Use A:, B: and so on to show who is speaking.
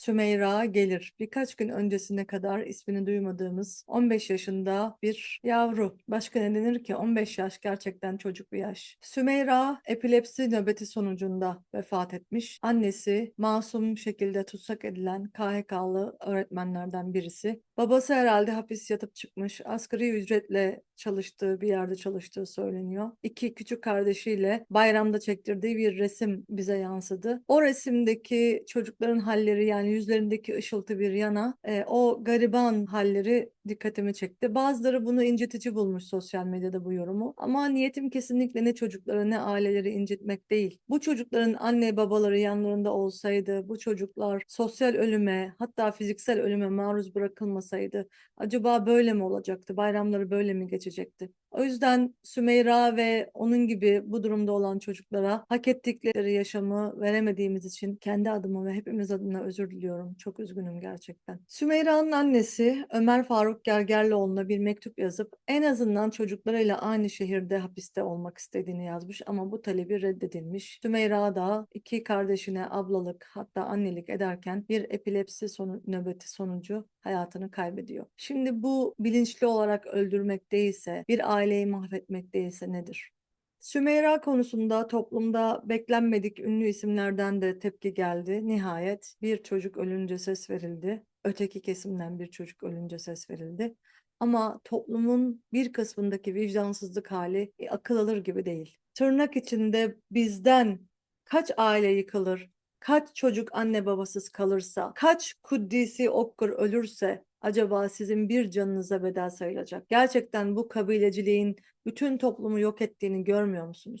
A: Sümeyra Gelir. Birkaç gün öncesine kadar ismini duymadığımız 15 yaşında bir yavru. Başka ne denir ki? 15 yaş gerçekten çocuk bir yaş. Sümeyra epilepsi nöbeti sonucunda vefat etmiş. Annesi masum şekilde tutsak edilen KHK'lı öğretmenlerden birisi. Babası herhalde hapis yatıp çıkmış. Asgari ücretle çalıştığı bir yerde çalıştığı söyleniyor. İki küçük kardeşiyle bayramda çektirdiği bir resim bize yansıdı. O resimdeki çocukların halleri yani yüzlerindeki ışıltı bir yana e, o gariban halleri dikkatimi çekti. Bazıları bunu incitici bulmuş sosyal medyada bu yorumu. Ama niyetim kesinlikle ne çocukları ne aileleri incitmek değil. Bu çocukların anne babaları yanlarında olsaydı, bu çocuklar sosyal ölüme hatta fiziksel ölüme maruz bırakılmasaydı acaba böyle mi olacaktı? Bayramları böyle mi geçecekti? O yüzden Sümeyra ve onun gibi bu durumda olan çocuklara hak ettikleri yaşamı veremediğimiz için kendi adıma ve hepimiz adına özür diliyorum. Çok üzgünüm gerçekten. Sümeyra'nın annesi Ömer Faruk Gergerlioğlu'na bir mektup yazıp en azından çocuklarıyla aynı şehirde hapiste olmak istediğini yazmış ama bu talebi reddedilmiş. Sümeyra da iki kardeşine ablalık hatta annelik ederken bir epilepsi sonu, nöbeti sonucu hayatını kaybediyor. Şimdi bu bilinçli olarak öldürmek değilse, bir aileyi mahvetmek değilse nedir? Sümeyra konusunda toplumda beklenmedik ünlü isimlerden de tepki geldi. Nihayet bir çocuk ölünce ses verildi. Öteki kesimden bir çocuk ölünce ses verildi. Ama toplumun bir kısmındaki vicdansızlık hali e, akıl alır gibi değil. Tırnak içinde bizden kaç aile yıkılır, kaç çocuk anne babasız kalırsa, kaç kuddisi okkur ölürse acaba sizin bir canınıza bedel sayılacak? Gerçekten bu kabileciliğin bütün toplumu yok ettiğini görmüyor musunuz?